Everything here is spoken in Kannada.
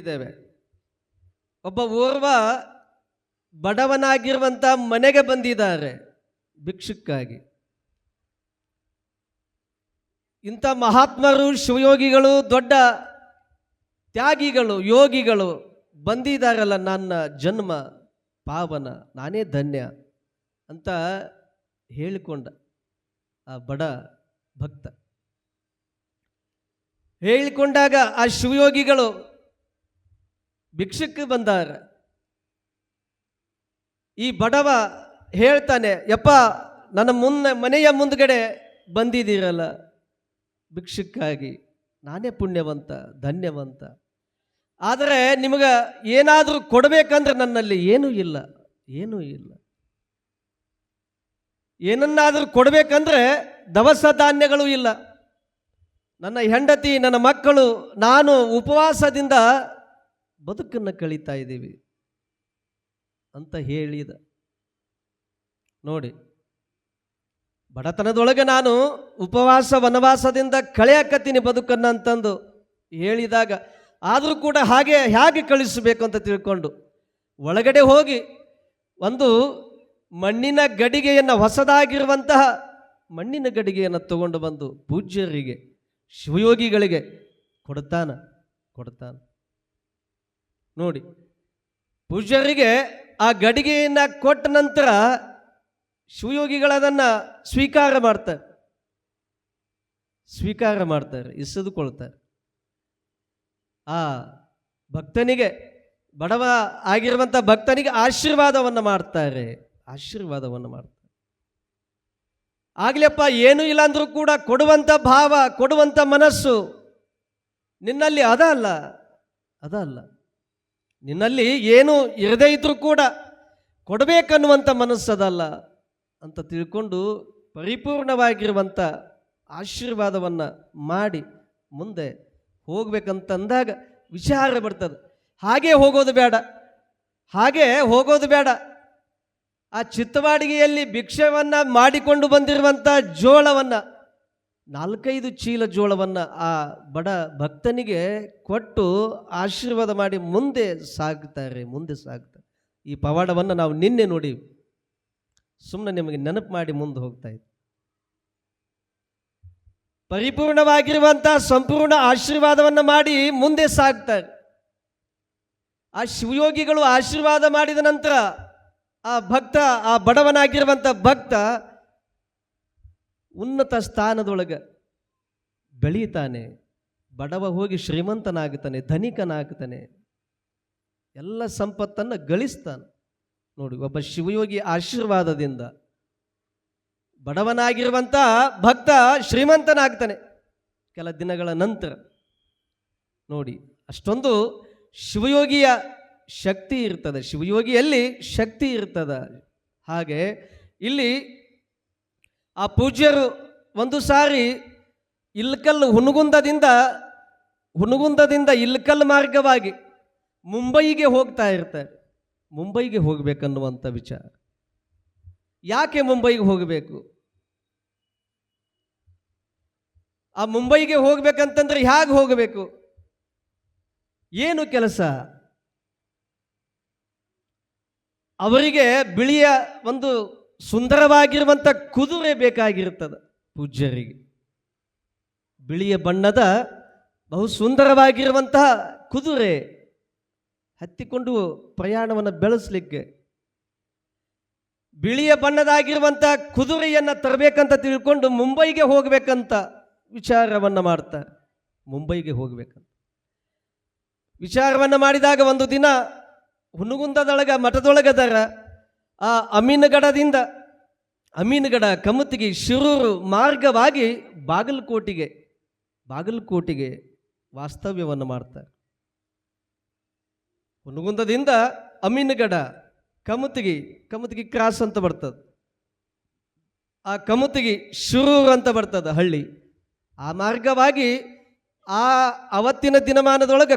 ಇದ್ದೇವೆ. ಒಬ್ಬ ಓರ್ವ ಬಡವನಾಗಿರುವಂತ ಮನೆಗೆ ಬಂದಿದ್ದಾರೆ ಭಿಕ್ಷುಕ್ಕಾಗಿ. ಇಂಥ ಮಹಾತ್ಮರು, ಶಿವಯೋಗಿಗಳು, ದೊಡ್ಡ ತ್ಯಾಗಿಗಳು, ಯೋಗಿಗಳು ಬಂದಿದ್ದಾರಲ್ಲ ನನ್ನ ಜನ್ಮ, ಪಾವನ, ನಾನೇ ಧನ್ಯ ಅಂತ ಹೇಳಿಕೊಂಡ ಆ ಬಡ ಭಕ್ತ. ಹೇಳಿಕೊಂಡಾಗ ಆ ಶಿವಯೋಗಿಗಳು ಭಿಕ್ಷಕ್ಕೆ ಬಂದಾರ. ಈ ಬಡವ ಹೇಳ್ತಾನೆ, ಯಪ್ಪ, ನನ್ನ ಮುನ್ನ ಮನೆಯ ಮುಂದ್ಗಡೆ ಬಂದಿದ್ದೀರಲ್ಲ, ಭಿಕ್ಷಕ್ಕಾಗಿ. ನಾನೇ ಪುಣ್ಯವಂತ, ಧನ್ಯವಂತ. ಆದರೆ ನಿಮಗೆ ಏನಾದರೂ ಕೊಡಬೇಕಂದ್ರೆ ನನ್ನಲ್ಲಿ ಏನೂ ಇಲ್ಲ ಏನೂ ಇಲ್ಲ. ಏನನ್ನಾದರೂ ಕೊಡಬೇಕಂದ್ರೆ ದವಸ ಧಾನ್ಯಗಳು ಇಲ್ಲ. ನನ್ನ ಹೆಂಡತಿ, ನನ್ನ ಮಕ್ಕಳು, ನಾನು ಉಪವಾಸದಿಂದ ಬದುಕನ್ನು ಕಳೀತಾ ಇದ್ದೀವಿ ಅಂತ ಹೇಳಿದ. ನೋಡಿ, ಬಡತನದೊಳಗೆ ನಾನು ಉಪವಾಸ, ವನವಾಸದಿಂದ ಕಳೆಯಾಕತ್ತೀನಿ ಬದುಕನ್ನು ಅಂತಂದು ಹೇಳಿದಾಗ, ಆದರೂ ಕೂಡ ಹಾಗೆ, ಹೇಗೆ ಕಳಿಸಬೇಕು ಅಂತ ತಿಳ್ಕೊಂಡು ಒಳಗಡೆ ಹೋಗಿ ಒಂದು ಮಣ್ಣಿನ ಗಡಿಗೆಯನ್ನು, ಹೊಸದಾಗಿರುವಂತಹ ಮಣ್ಣಿನ ಗಡಿಗೆಯನ್ನು ತಗೊಂಡು ಬಂದು ಪೂಜ್ಯರಿಗೆ, ಶಿವಯೋಗಿಗಳಿಗೆ ಕೊಡ್ತಾನ ಕೊಡ್ತಾನ. ನೋಡಿ. ಪೂಜ್ಯರಿಗೆ ಆ ಗಡಿಗೆಯನ್ನು ಕೊಟ್ಟ ನಂತರ ಶಿವಯೋಗಿಗಳು ಅದನ್ನು ಸ್ವೀಕಾರ ಮಾಡ್ತಾರೆ. ಸ್ವೀಕಾರ ಮಾಡ್ತಾರೆ ಇಸಿದುಕೊಳ್ತಾರೆ ಆ ಭಕ್ತನಿಗೆ, ಬಡವ ಆಗಿರುವಂಥ ಭಕ್ತನಿಗೆ ಆಶೀರ್ವಾದವನ್ನು ಮಾಡ್ತಾರೆ ಆಶೀರ್ವಾದವನ್ನು ಮಾಡ್ತಾರೆ. ಆಗ್ಲಪ್ಪ ಏನೂ ಇಲ್ಲ ಅಂದ್ರೂ ಕೂಡ ಕೊಡುವಂಥ ಭಾವ ಕೊಡುವಂಥ ಮನಸ್ಸು ನಿನ್ನಲ್ಲಿ ಅದ ಅಲ್ಲ ಅದ ಅಲ್ಲ ನಿನ್ನಲ್ಲಿ ಏನು ಇರದೇ ಇದ್ರೂ ಕೂಡ ಕೊಡಬೇಕನ್ನುವಂಥ ಮನಸ್ಸದಲ್ಲ ಅಂತ ತಿಳ್ಕೊಂಡು ಪರಿಪೂರ್ಣವಾಗಿರುವಂಥ ಆಶೀರ್ವಾದವನ್ನು ಮಾಡಿ ಮುಂದೆ ಹೋಗ್ಬೇಕಂತಂದಾಗ ವಿಚಾರ ಬರ್ತದೆ. ಹಾಗೆ ಹೋಗೋದು ಬೇಡ. ಹಾಗೆ ಹೋಗೋದು ಬೇಡ. ಆ ಚಿತ್ತವಾಡಿಗೆಯಲ್ಲಿ ಭಿಕ್ಷವನ್ನು ಮಾಡಿಕೊಂಡು ಬಂದಿರುವಂಥ ಜೋಳವನ್ನು ನಾಲ್ಕೈದು ಚೀಲ ಜೋಳವನ್ನು ಆ ಬಡ ಭಕ್ತನಿಗೆ ಕೊಟ್ಟು ಆಶೀರ್ವಾದ ಮಾಡಿ ಮುಂದೆ ಸಾಗ್ತಾರೆ ಮುಂದೆ ಸಾಗ್ತಾರೆ. ಈ ಪವಾಡವನ್ನು ನಾವು ನಿನ್ನೆ ನೋಡಿ ಸುಮ್ಮನೆ ನಿಮಗೆ ನೆನಪು ಮಾಡಿ ಮುಂದೆ ಹೋಗ್ತಾ ಇತ್ತು ಪರಿಪೂರ್ಣವಾಗಿರುವಂಥ ಸಂಪೂರ್ಣ ಆಶೀರ್ವಾದವನ್ನು ಮಾಡಿ ಮುಂದೆ ಸಾಗ್ತಾರೆ. ಆ ಶಿವಯೋಗಿಗಳು ಆಶೀರ್ವಾದ ಮಾಡಿದ ನಂತರ ಆ ಭಕ್ತ, ಆ ಬಡವನಾಗಿರುವಂಥ ಭಕ್ತ ಉನ್ನತ ಸ್ಥಾನದೊಳಗೆ ಬೆಳೀತಾನೆ, ಬಡವ ಹೋಗಿ ಶ್ರೀಮಂತನಾಗ್ತಾನೆ, ಧನಿಕನಾಗ್ತಾನೆ, ಎಲ್ಲ ಸಂಪತ್ತನ್ನು ಗಳಿಸ್ತಾನೆ. ನೋಡಿ, ಒಬ್ಬ ಶಿವಯೋಗಿ ಆಶೀರ್ವಾದದಿಂದ ಬಡವನಾಗಿರುವಂಥ ಭಕ್ತ ಶ್ರೀಮಂತನಾಗ್ತಾನೆ. ಕೆಲ ದಿನಗಳ ನಂತರ, ನೋಡಿ, ಅಷ್ಟೊಂದು ಶಿವಯೋಗಿಯ ಶಕ್ತಿ ಇರ್ತದೆ, ಶಿವಯೋಗಿಯಲ್ಲಿ ಶಕ್ತಿ ಇರ್ತದೆ. ಹಾಗೆ ಇಲ್ಲಿ ಆ ಪೂಜ್ಯರು ಒಂದು ಸಾರಿ ಇಲ್ಕಲ್ ಹುನಗುಂದದಿಂದ ಹುನಗುಂದದಿಂದ ಇಲ್ಕಲ್ ಮಾರ್ಗವಾಗಿ ಮುಂಬೈಗೆ ಹೋಗ್ತಾ ಇರ್ತಾರೆ. ಮುಂಬೈಗೆ ಹೋಗಬೇಕನ್ನುವಂಥ ವಿಚಾರ. ಯಾಕೆ ಮುಂಬೈಗೆ ಹೋಗಬೇಕು? ಆ ಮುಂಬೈಗೆ ಹೋಗ್ಬೇಕಂತಂದ್ರೆ ಹೇಗೆ ಹೋಗಬೇಕು? ಏನು ಕೆಲಸ? ಅವರಿಗೆ ಬಿಳಿಯ ಒಂದು ಸುಂದರವಾಗಿರುವಂಥ ಕುದುರೆ ಬೇಕಾಗಿರುತ್ತದೆ ಪೂಜ್ಯರಿಗೆ. ಬಿಳಿಯ ಬಣ್ಣದ ಬಹು ಸುಂದರವಾಗಿರುವಂತಹ ಕುದುರೆ ಹತ್ತಿಕೊಂಡು ಪ್ರಯಾಣವನ್ನು ಬೆಳೆಸಲಿಕ್ಕೆ. ಬಿಳಿಯ ಬಣ್ಣದಾಗಿರುವಂಥ ಕುದುರೆಯನ್ನು ತರಬೇಕಂತ ತಿಳ್ಕೊಂಡು ಮುಂಬೈಗೆ ಹೋಗಬೇಕಂತ ವಿಚಾರವನ್ನು ಮಾಡ್ತಾರೆ. ಮುಂಬೈಗೆ ಹೋಗಬೇಕಂತ. ವಿಚಾರವನ್ನು ಮಾಡಿದಾಗ ಒಂದು ದಿನ ಹುನಗುಂದದೊಳಗ ಮಠದೊಳಗದರ ಆ ಅಮೀನಗಡದಿಂದ ಅಮೀನಗಡ ಕಮತಿಗೆ ಶಿರೂರು ಮಾರ್ಗವಾಗಿ ಬಾಗಲಕೋಟಿಗೆ ಬಾಗಲಕೋಟಿಗೆ ವಾಸ್ತವ್ಯವನ್ನು ಮಾಡ್ತಾರೆ. ಹುನಗುಂದದಿಂದ ಅಮೀನ್ಗಡ ಕಮತಿಗೆ ಕಮತಿಗೆ ಕ್ರಾಸ್ ಅಂತ ಬರ್ತದೆ. ಆ ಕಮತಿಗೆ ಶಿರೂರು ಅಂತ ಬರ್ತದೆ ಹಳ್ಳಿ. ಆ ಮಾರ್ಗವಾಗಿ ಆ ಅವತ್ತಿನ ದಿನಮಾನದೊಳಗೆ